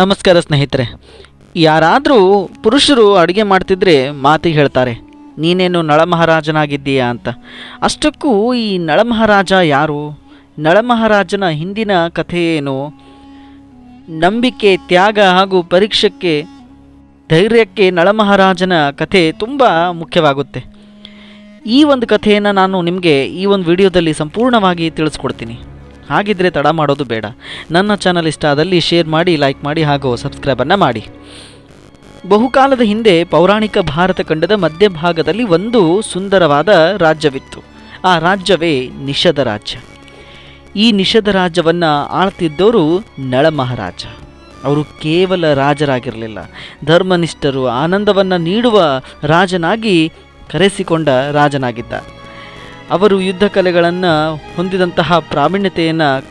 ನಮಸ್ಕಾರ ಸ್ನೇಹಿತರೆ. ಯಾರಾದರೂ ಪುರುಷರು ಅಡುಗೆ ಮಾಡ್ತಿದ್ರೆ ಮಾತಿಗೆ ಹೇಳ್ತಾರೆ, ನೀನೇನು ನಳಮಹಾರಾಜನಾಗಿದ್ದೀಯಾ ಅಂತ. ಅಷ್ಟಕ್ಕೂ ಈ ನಳಮಹಾರಾಜ ಯಾರು? ನಳಮಹಾರಾಜನ ಹಿಂದಿನ ಕಥೆ ಏನು? ನಂಬಿಕೆ, ತ್ಯಾಗ ಹಾಗೂ ಪರೀಕ್ಷಕ್ಕೆ, ಧೈರ್ಯಕ್ಕೆ ನಳಮಹಾರಾಜನ ಕಥೆ ತುಂಬ ಮುಖ್ಯವಾಗುತ್ತೆ. ಈ ಒಂದು ಕಥೆಯನ್ನು ನಾನು ನಿಮಗೆ ಈ ಒಂದು ವಿಡಿಯೋದಲ್ಲಿ ಸಂಪೂರ್ಣವಾಗಿ ತಿಳಿಸ್ಕೊಡ್ತೀನಿ. ಹಾಗಿದ್ರೆ ತಡ ಮಾಡೋದು ಬೇಡ. ನನ್ನ ಚಾನಲ್ ಇಷ್ಟ ಆದಲ್ಲಿ ಶೇರ್ ಮಾಡಿ ಲೈಕ್ ಮಾಡಿ ಹಾಗೂ ಸಬ್ಸ್ಕ್ರೈಬನ್ನು ಮಾಡಿ. ಬಹುಕಾಲದ ಹಿಂದೆ ಪೌರಾಣಿಕ ಭಾರತ ಖಂಡದ ಮಧ್ಯಭಾಗದಲ್ಲಿ ಒಂದು ಸುಂದರವಾದ ರಾಜ್ಯವಿತ್ತು. ಆ ರಾಜ್ಯವೇ ನಿಷದ ರಾಜ್ಯ. ಈ ನಿಷದ ರಾಜ್ಯವನ್ನು ಆಳ್ತಿದ್ದವರು ನಳ ಮಹಾರಾಜ. ಅವರು ಕೇವಲ ರಾಜರಾಗಿರಲಿಲ್ಲ. ಧರ್ಮನಿಷ್ಠರು ಆನಂದವನ್ನು ನೀಡುವ ರಾಜನಾಗಿ ಕರೆಸಿಕೊಂಡ ರಾಜನಾಗಿದ್ದ. ಅವರು ಯುದ್ಧ ಕಲೆಗಳನ್ನು ಹೊಂದಿದಂತಹ ಪ್ರಾವೀಣ್ಯತೆಯನ್ನು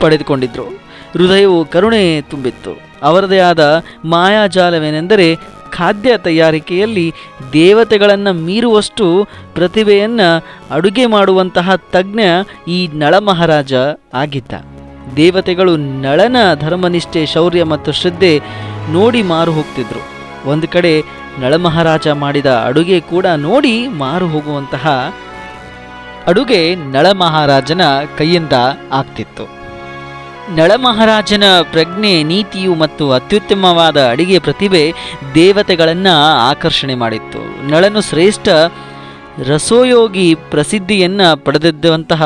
ಪಡೆದುಕೊಂಡಿದ್ದರು ಹೃದಯವು ಕರುಣೆ ತುಂಬಿತ್ತು. ಅವರದೇ ಆದ ಮಾಯಾಜಾಲವೇನೆಂದರೆ ಖಾದ್ಯ ತಯಾರಿಕೆಯಲ್ಲಿ ದೇವತೆಗಳನ್ನು ಮೀರುವಷ್ಟು ಪ್ರತಿಭೆಯನ್ನು ಅಡುಗೆ ಮಾಡುವಂತಹ ತಜ್ಞ ಈ ನಳಮಹಾರಾಜ ಆಗಿದ್ದ. ದೇವತೆಗಳು ನಳನ ಧರ್ಮನಿಷ್ಠೆ, ಶೌರ್ಯ ಮತ್ತು ಶ್ರದ್ಧೆ ನೋಡಿ ಮಾರು ಹೋಗ್ತಿದ್ರು. ಒಂದು ಕಡೆ ನಳಮಹಾರಾಜ ಮಾಡಿದ ಅಡುಗೆ ಕೂಡ ನೋಡಿ ಮಾರು ಹೋಗುವಂತಹ ಅಡುಗೆ ನಳಮಹಾರಾಜನ ಕೈಯಿಂದ ಆಗ್ತಿತ್ತು. ನಳಮಹಾರಾಜನ ಪ್ರಜ್ಞೆ, ನೀತಿಯು ಮತ್ತು ಅತ್ಯುತ್ತಮವಾದ ಅಡಿಗೆ ಪ್ರತಿಭೆ ದೇವತೆಗಳನ್ನು ಆಕರ್ಷಣೆ ಮಾಡಿತ್ತು. ನಳನು ಶ್ರೇಷ್ಠ ರಸೋಯೋಗಿ ಪ್ರಸಿದ್ಧಿಯನ್ನು ಪಡೆದಿದ್ದಂತಹ,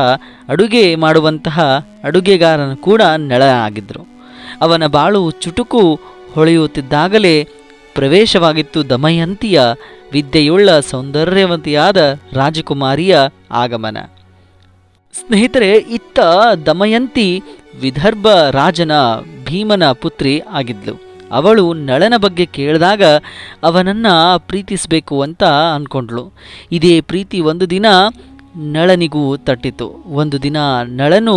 ಅಡುಗೆ ಮಾಡುವಂತಹ ಅಡುಗೆಗಾರನು ಕೂಡ ನಳ ಆಗಿದ್ದರು. ಅವನ ಬಾಳು ಚುಟುಕು ಹೊಳೆಯುತ್ತಿದ್ದಾಗಲೇ ಪ್ರವೇಶವಾಗಿತ್ತು ದಮಯಂತಿಯ ವಿದ್ಯೆಯುಳ್ಳ ಸೌಂದರ್ಯವಂತಿಯಾದ ರಾಜಕುಮಾರಿಯ ಆಗಮನ. ಸ್ನೇಹಿತರೆ, ಇತ್ತ ದಮಯಂತಿ ವಿದರ್ಭ ರಾಜನ ಭೀಮನ ಪುತ್ರಿ ಆಗಿದ್ಲು. ಅವಳು ನಳನ ಬಗ್ಗೆ ಕೇಳಿದಾಗ ಅವನನ್ನು ಪ್ರೀತಿಸಬೇಕು ಅಂತ ಅಂದ್ಕೊಂಡ್ಳು ಇದೇ ಪ್ರೀತಿ ಒಂದು ದಿನ ನಳನಿಗೂ ತಟ್ಟಿತು. ಒಂದು ದಿನ ನಳನು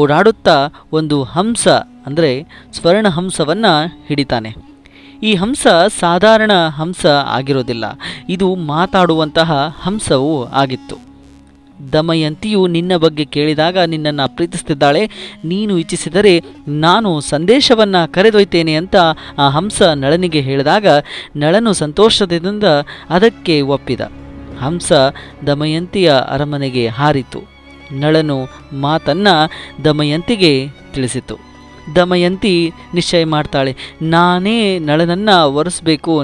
ಓಡಾಡುತ್ತಾ ಒಂದು ಹಂಸ, ಅಂದರೆ ಸ್ವರ್ಣ ಹಂಸವನ್ನು ಹಿಡಿತಾನೆ. ಈ ಹಂಸ ಸಾಧಾರಣ ಹಂಸ ಆಗಿರೋದಿಲ್ಲ. ಇದು ಮಾತಾಡುವಂತಹ ಹಂಸವೂ ಆಗಿತ್ತು. ದಮಯಂತಿಯು ನಿನ್ನ ಬಗ್ಗೆ ಕೇಳಿದಾಗ ನಿನ್ನನ್ನು ಪ್ರೀತಿಸ್ತಿದ್ದಾಳೆ. ನೀನು ಇಚ್ಛಿಸಿದರೆ ನಾನು ಸಂದೇಶವನ್ನು ಕರೆದೊಯ್ತೇನೆ ಅಂತ ಆ ಹಂಸ ನಳನಿಗೆ ಹೇಳಿದಾಗ ನಳನು ಸಂತೋಷದಿಂದ ಅದಕ್ಕೆ ಒಪ್ಪಿದ. ಹಂಸ ದಮಯಂತಿಯ ಅರಮನೆಗೆ ಹಾರಿತು. ನಳನು ಮಾತನ್ನು ದಮಯಂತಿಗೆ ತಿಳಿಸಿತು. ದಮಯಂತಿ ನಿಶ್ಚಯ ಮಾಡ್ತಾಳೆ. ನಾನೇ ನಳನನ್ನು ಒರೆಸ್ಬೇಕು,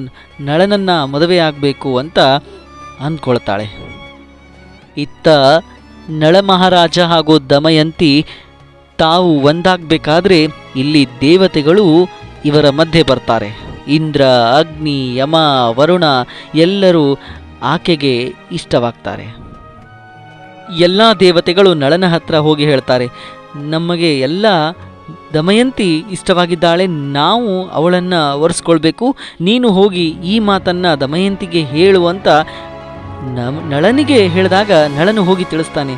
ನಳನನ್ನು ಮದುವೆ ಆಗಬೇಕು ಅಂತ ಅಂದ್ಕೊಳ್ತಾಳೆ ಇತ್ತ ನಳ ಮಹಾರಾಜ ಹಾಗೂ ದಮಯಂತಿ ತಾವು ಒಂದಾಗಬೇಕಾದ್ರೆ ಇಲ್ಲಿ ದೇವತೆಗಳು ಇವರ ಮಧ್ಯೆ ಬರ್ತಾರೆ. ಇಂದ್ರ, ಅಗ್ನಿ, ಯಮ, ವರುಣ ಎಲ್ಲರೂ ಆಕೆಗೆ ಇಷ್ಟವಾಗ್ತಾರೆ. ಎಲ್ಲ ದೇವತೆಗಳು ನಳನ ಹತ್ರ ಹೋಗಿ ಹೇಳ್ತಾರೆ, ನಮಗೆ ಎಲ್ಲ ದಮಯಂತಿ ಇಷ್ಟವಾಗಿದ್ದಾಳೆ, ನಾವು ಅವಳನ್ನು ಒರೆಸ್ಕೊಳ್ಬೇಕು, ನೀನು ಹೋಗಿ ಈ ಮಾತನ್ನು ದಮಯಂತಿಗೆ ಹೇಳುವಂತ ನಳನಿಗೆ ಹೇಳಿದಾಗ ನಳನು ಹೋಗಿ ತಿಳಿಸ್ತಾನೆ.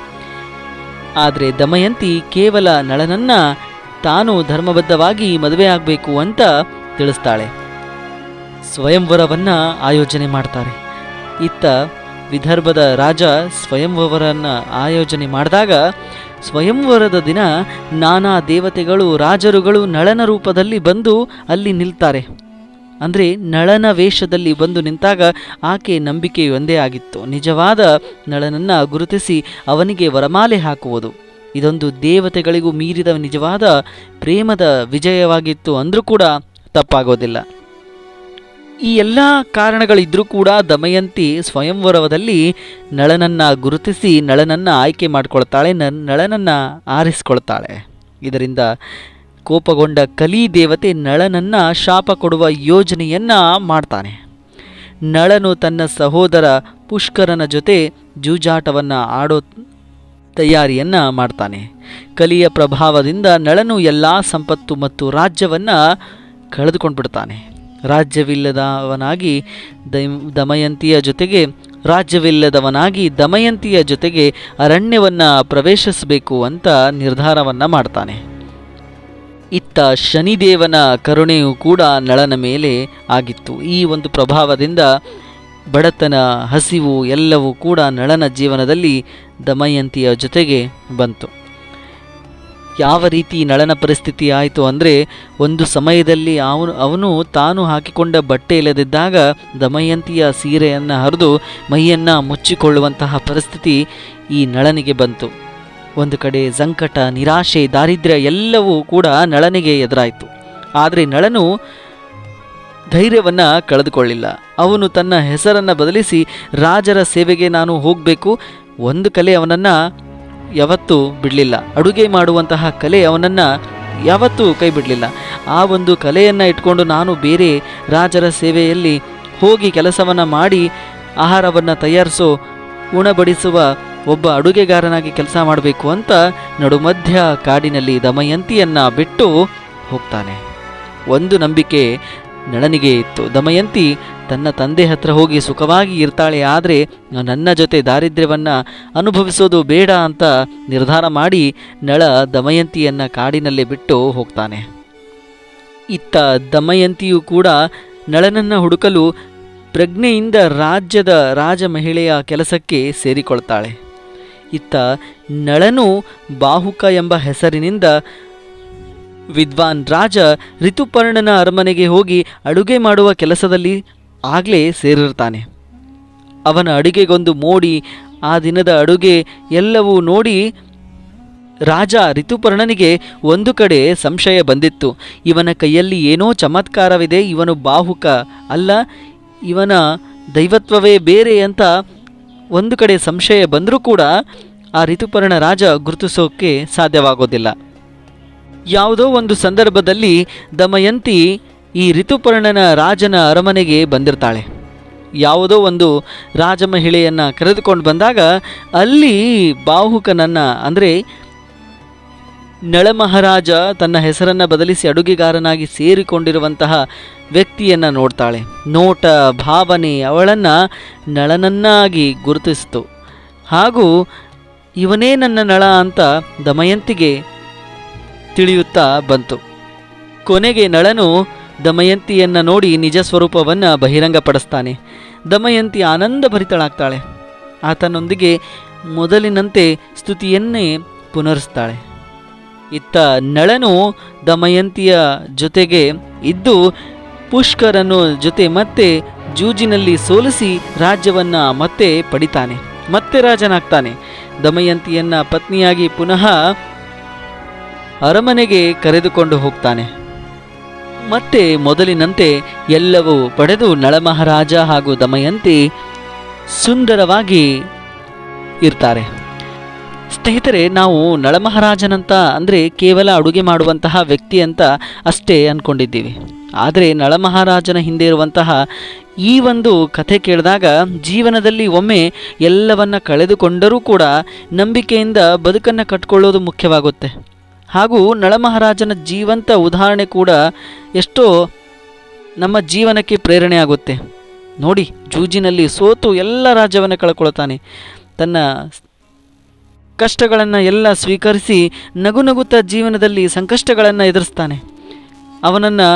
ಆದರೆ ದಮಯಂತಿ ಕೇವಲ ನಳನನ್ನು ತಾನು ಧರ್ಮಬದ್ಧವಾಗಿ ಮದುವೆ ಆಗಬೇಕು ಅಂತ ತಿಳಿಸ್ತಾಳೆ. ಸ್ವಯಂವರವನ್ನು ಆಯೋಜನೆ ಮಾಡ್ತಾರೆ. ಇತ್ತ ವಿದರ್ಭದ ರಾಜ ಸ್ವಯಂವರನ್ನು ಆಯೋಜನೆ ಮಾಡಿದಾಗ ಸ್ವಯಂವರದ ದಿನ ನಾನಾ ದೇವತೆಗಳು, ರಾಜರುಗಳು ನಳನ ರೂಪದಲ್ಲಿ ಬಂದು ಅಲ್ಲಿ ನಿಲ್ತಾರೆ. ಅಂದರೆ ನಳನ ವೇಷದಲ್ಲಿ ಬಂದು ನಿಂತಾಗ ಆಕೆ ನಂಬಿಕೆ ಒಂದೇ ಆಗಿತ್ತು. ನಿಜವಾದ ನಳನನ್ನು ಗುರುತಿಸಿ ಅವನಿಗೆ ವರಮಾಲೆ ಹಾಕುವುದು. ಇದೊಂದು ದೇವತೆಗಳಿಗೂ ಮೀರಿದ ನಿಜವಾದ ಪ್ರೇಮದ ವಿಜಯವಾಗಿತ್ತು ಅಂದರೂ ಕೂಡ ತಪ್ಪಾಗೋದಿಲ್ಲ. ಈ ಎಲ್ಲ ಕಾರಣಗಳಿದ್ರೂ ಕೂಡ ದಮಯಂತಿ ಸ್ವಯಂವರವದಲ್ಲಿ ನಳನನ್ನು ಗುರುತಿಸಿ ನಳನನ್ನು ಆಯ್ಕೆ ಮಾಡಿಕೊಳ್ತಾಳೆ ನಳನನ್ನು ಆರಿಸಿಕೊಳ್ತಾಳೆ. ಇದರಿಂದ ಕೋಪಗೊಂಡ ಕಲಿ ದೇವತೆ ನಳನನ್ನು ಶಾಪ ಕೊಡುವ ಯೋಜನೆಯನ್ನು ಮಾಡ್ತಾನೆ. ನಳನು ತನ್ನ ಸಹೋದರ ಪುಷ್ಕರನ ಜೊತೆ ಜೂಜಾಟವನ್ನು ಆಡೋ ತಯಾರಿಯನ್ನು ಮಾಡ್ತಾನೆ. ಕಲಿಯ ಪ್ರಭಾವದಿಂದ ನಳನು ಎಲ್ಲ ಸಂಪತ್ತು ಮತ್ತು ರಾಜ್ಯವನ್ನು ಕಳೆದುಕೊಂಡ್ಬಿಡ್ತಾನೆ. ರಾಜ್ಯವಿಲ್ಲದವನಾಗಿ ದೈಮ್, ದಮಯಂತಿಯ ಜೊತೆಗೆ, ರಾಜ್ಯವಿಲ್ಲದವನಾಗಿ ದಮಯಂತಿಯ ಜೊತೆಗೆ ಅರಣ್ಯವನ್ನು ಪ್ರವೇಶಿಸಬೇಕು ಅಂತ ನಿರ್ಧಾರವನ್ನು ಮಾಡ್ತಾನೆ. ಇತ್ತ ಶನಿದೇವನ ಕರುಣೆಯೂ ಕೂಡ ನಳನ ಮೇಲೆ ಆಗಿತ್ತು. ಈ ಒಂದು ಪ್ರಭಾವದಿಂದ ಬಡತನ, ಹಸಿವು ಎಲ್ಲವೂ ಕೂಡ ನಳನ ಜೀವನದಲ್ಲಿ ದಮಯಂತಿಯ ಜೊತೆಗೆ ಬಂತು. ಯಾವ ರೀತಿ ನಳನ ಪರಿಸ್ಥಿತಿ ಆಯಿತು ಅಂದರೆ ಒಂದು ಸಮಯದಲ್ಲಿ ಅವನು ಅವನು ತಾನು ಹಾಕಿಕೊಂಡ ಬಟ್ಟೆ ಇಲ್ಲದಿದ್ದಾಗ ದಮಯಂತಿಯ ಸೀರೆಯನ್ನು ಹರಿದು ಮೈಯನ್ನು ಮುಚ್ಚಿಕೊಳ್ಳುವಂತಹ ಪರಿಸ್ಥಿತಿ ಈ ನಳನಿಗೆ ಬಂತು. ಒಂದು ಕಡೆ ಸಂಕಟ, ನಿರಾಶೆ, ದಾರಿದ್ರ್ಯ ಎಲ್ಲವೂ ಕೂಡ ನಳನಿಗೆ ಎದುರಾಯಿತು. ಆದರೆ ನಳನು ಧೈರ್ಯವನ್ನು ಕಳೆದುಕೊಳ್ಳಿಲ್ಲ. ಅವನು ತನ್ನ ಹೆಸರನ್ನು ಬದಲಿಸಿ ರಾಜರ ಸೇವೆಗೆ ನಾನು ಹೋಗಬೇಕು. ಒಂದು ಕಲೆ ಅವನನ್ನು ಯಾವತ್ತೂ ಬಿಡಲಿಲ್ಲ. ಅಡುಗೆ ಮಾಡುವಂತಹ ಕಲೆ ಅವನನ್ನು ಯಾವತ್ತೂ ಕೈ ಬಿಡಲಿಲ್ಲ. ಆ ಒಂದು ಕಲೆಯನ್ನು ಇಟ್ಕೊಂಡು ನಾನು ಬೇರೆ ರಾಜರ ಸೇವೆಯಲ್ಲಿ ಹೋಗಿ ಕೆಲಸವನ್ನು ಮಾಡಿ ಆಹಾರವನ್ನು ತಯಾರಿಸೋ, ಉಣಬಡಿಸುವ ಒಬ್ಬ ಅಡುಗೆಗಾರನಾಗಿ ಕೆಲಸ ಮಾಡಬೇಕು ಅಂತ ನಡುಮಧ್ಯ ಕಾಡಿನಲ್ಲಿ ದಮಯಂತಿಯನ್ನು ಬಿಟ್ಟು ಹೋಗ್ತಾನೆ. ಒಂದು ನಂಬಿಕೆ ನಳನಿಗೆ ಇತ್ತು. ದಮಯಂತಿ ತನ್ನ ತಂದೆ ಹತ್ರ ಹೋಗಿ ಸುಖವಾಗಿ ಇರ್ತಾಳೆ ಆದರೆ ನನ್ನ ಜೊತೆ ದಾರಿದ್ರ್ಯವನ್ನು ಅನುಭವಿಸೋದು ಬೇಡ ಅಂತ ನಿರ್ಧಾರ ಮಾಡಿ ನಳ ದಮಯಂತಿಯನ್ನು ಕಾಡಿನಲ್ಲೇ ಬಿಟ್ಟು ಹೋಗ್ತಾನೆ. ಇತ್ತ ದಮಯಂತಿಯು ಕೂಡ ನಳನನ್ನು ಹುಡುಕಲು ಪ್ರಜ್ಞೆಯಿಂದ ರಾಜ್ಯದ ರಾಜ ಮಹಿಳೆಯ ಕೆಲಸಕ್ಕೆ ಸೇರಿಕೊಳ್ತಾಳೆ. ಇತ್ತ ನಳನು ಬಾಹುಕ ಎಂಬ ಹೆಸರಿನಿಂದ ವಿದ್ವಾನ್ ರಾಜ ಋತುಪರ್ಣನ ಅರಮನೆಗೆ ಹೋಗಿ ಅಡುಗೆ ಮಾಡುವ ಕೆಲಸದಲ್ಲಿ ಆಗಲೇ ಸೇರಿರ್ತಾನೆ. ಅವನ ಅಡುಗೆಗೊಂದು ಮೋಡಿ, ಆ ದಿನದ ಅಡುಗೆ ಎಲ್ಲವೂ ನೋಡಿ ರಾಜ ಋತುಪರ್ಣನಿಗೆ ಒಂದು ಕಡೆ ಸಂಶಯ ಬಂದಿತ್ತು. ಇವನ ಕೈಯಲ್ಲಿ ಏನೋ ಚಮತ್ಕಾರವಿದೆ, ಇವನು ಬಾಹುಕ ಅಲ್ಲ, ಇವನ ದೈವತ್ವವೇ ಬೇರೆ ಅಂತ ಒಂದು ಕಡೆ ಸಂಶಯ ಬಂದರೂ ಕೂಡ ಆ ಋತುಪರ್ಣ ರಾಜ ಗುರುತಿಸೋಕ್ಕೆ ಸಾಧ್ಯವಾಗೋದಿಲ್ಲ. ಯಾವುದೋ ಒಂದು ಸಂದರ್ಭದಲ್ಲಿ ದಮಯಂತಿ ಈ ಋತುಪರ್ಣನ ರಾಜನ ಅರಮನೆಗೆ ಬಂದಿರ್ತಾಳೆ. ಯಾವುದೋ ಒಂದು ರಾಜಮಹಿಳೆಯನ್ನು ಕರೆದುಕೊಂಡು ಬಂದಾಗ ಅಲ್ಲಿ ಬಾಹುಕನನ್ನು, ಅಂದರೆ ನಳಮಹಾರಾಜ ತನ್ನ ಹೆಸರನ್ನು ಬದಲಿಸಿ ಅಡುಗೆಗಾರನಾಗಿ ಸೇರಿಕೊಂಡಿರುವಂತಹ ವ್ಯಕ್ತಿಯನ್ನು ನೋಡ್ತಾಳೆ. ನೋಟ, ಭಾವನೆ ಅವಳನ್ನು ನಳನನ್ನಾಗಿ ಗುರುತಿಸಿತು. ಹಾಗೂ ಇವನೇ ನನ್ನ ನಳ ಅಂತ ದಮಯಂತಿಗೆ ತಿಳಿಯುತ್ತಾ ಬಂತು. ಕೊನೆಗೆ ನಳನು ದಮಯಂತಿಯನ್ನು ನೋಡಿ ನಿಜ ಸ್ವರೂಪವನ್ನು ಬಹಿರಂಗಪಡಿಸ್ತಾನೆ. ದಮಯಂತಿ ಆನಂದಭರಿತಳಾಗ್ತಾಳೆ. ಆತನೊಂದಿಗೆ ಮೊದಲಿನಂತೆ ಸ್ತುತಿಯನ್ನೇ ಪುನರಿಸ್ತಾಳೆ. ಇತ್ತ ನಳನು ದಮಯಂತಿಯ ಜೊತೆಗೆ ಇದ್ದು ಪುಷ್ಕರನು ಜೊತೆ ಮತ್ತೆ ಜೂಜಿನಲ್ಲಿ ಸೋಲಿಸಿ ರಾಜ್ಯವನ್ನ ಮತ್ತೆ ಪಡಿತಾನೆ. ಮತ್ತೆ ರಾಜನಾಗ್ತಾನೆ. ದಮಯಂತಿಯನ್ನ ಪತ್ನಿಯಾಗಿ ಪುನಃ ಅರಮನೆಗೆ ಕರೆದುಕೊಂಡು ಹೋಗ್ತಾನೆ. ಮತ್ತೆ ಮೊದಲಿನಂತೆ ಎಲ್ಲವೂ ಪಡೆದು ನಳಮಹಾರಾಜ ಹಾಗೂ ದಮಯಂತಿ ಸುಂದರವಾಗಿ ಇರ್ತಾರೆ. ಸ್ನೇಹಿತರೆ, ನಾವು ನಳಮಹಾರಾಜನಂತ ಅಂದರೆ ಕೇವಲ ಅಡುಗೆ ಮಾಡುವಂತಹ ವ್ಯಕ್ತಿ ಅಂತ ಅಷ್ಟೇ ಅಂದ್ಕೊಂಡಿದ್ದೀವಿ ಆದರೆ ನಳಮಹಾರಾಜನ ಹಿಂದೆ ಇರುವಂತಹ ಈ ಒಂದು ಕಥೆ ಕೇಳಿದಾಗ ಜೀವನದಲ್ಲಿ ಒಮ್ಮೆ ಎಲ್ಲವನ್ನ ಕಳೆದುಕೊಂಡರೂ ಕೂಡ ನಂಬಿಕೆಯಿಂದ ಬದುಕನ್ನು ಕಟ್ಕೊಳ್ಳೋದು ಮುಖ್ಯವಾಗುತ್ತೆ. ಹಾಗೂ ನಳಮಹಾರಾಜನ ಜೀವಂತ ಉದಾಹರಣೆ ಕೂಡ ಎಷ್ಟೋ ನಮ್ಮ ಜೀವನಕ್ಕೆ ಪ್ರೇರಣೆ ಆಗುತ್ತೆ ನೋಡಿ, ಜೂಜಿನಲ್ಲಿ ಸೋತು ಎಲ್ಲ ರಾಜ್ಯವನ್ನು ಕಳ್ಕೊಳ್ತಾನೆ. ತನ್ನ ಕಷ್ಟಗಳನ್ನು ಎಲ್ಲ ಸ್ವೀಕರಿಸಿ ನಗು ನಗುತ್ತಾ ಜೀವನದಲ್ಲಿ ಸಂಕಷ್ಟಗಳನ್ನು ಎದುರಿಸ್ತಾನೆ. ಅವನನ್ನು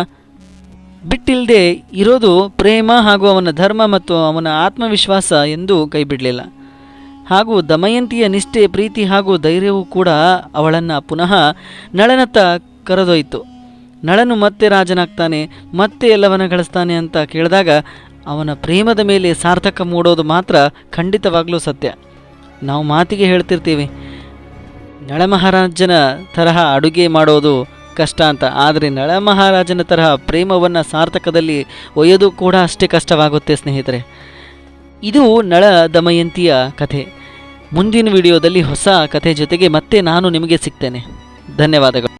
ಬಿಟ್ಟಿಲ್ಲದೆ ಇರೋದು ಪ್ರೇಮ ಹಾಗೂ ಅವನ ಧರ್ಮ ಮತ್ತು ಅವನ ಆತ್ಮವಿಶ್ವಾಸ ಎಂದು ಕೈ ಬಿಡಲಿಲ್ಲ. ಹಾಗೂ ದಮಯಂತಿಯ ನಿಷ್ಠೆ, ಪ್ರೀತಿ ಹಾಗೂ ಧೈರ್ಯವೂ ಕೂಡ ಅವಳನ್ನು ಪುನಃ ನಳನತ್ತ ಕರೆದೊಯ್ತು ನಳನು ಮತ್ತೆ ರಾಜನಾಗ್ತಾನೆ, ಮತ್ತೆ ಎಲ್ಲವನ್ನ ಗಳಿಸ್ತಾನೆ ಅಂತ ಕೇಳಿದಾಗ ಅವನ ಪ್ರೇಮದ ಮೇಲೆ ಸಾರ್ಥಕ ಮೂಡೋದು ಮಾತ್ರ ಖಂಡಿತವಾಗಲೂ ಸತ್ಯ. ನಾವು ಮಾತಿಗೆ ಹೇಳ್ತಿರ್ತೀವಿ ನಳಮಹಾರಾಜನ ತರಹ ಅಡುಗೆ ಮಾಡೋದು ಕಷ್ಟ ಅಂತ, ಆದರೆ ನಳಮಹಾರಾಜನ ತರಹ ಪ್ರೇಮವನ್ನು ಸಾರ್ಥಕದಲ್ಲಿ ಒಯ್ಯೋದು ಕೂಡ ಅಷ್ಟೇ ಕಷ್ಟವಾಗುತ್ತೆ ಸ್ನೇಹಿತರೆ. ಇದು ನಳ ದಮಯಂತಿಯ ಕಥೆ. ಮುಂದಿನ ವಿಡಿಯೋದಲ್ಲಿ ಹೊಸ ಕಥೆ ಜೊತೆಗೆ ಮತ್ತೆ ನಾನು ನಿಮಗೆ ಸಿಗ್ತೇನೆ. ಧನ್ಯವಾದಗಳು.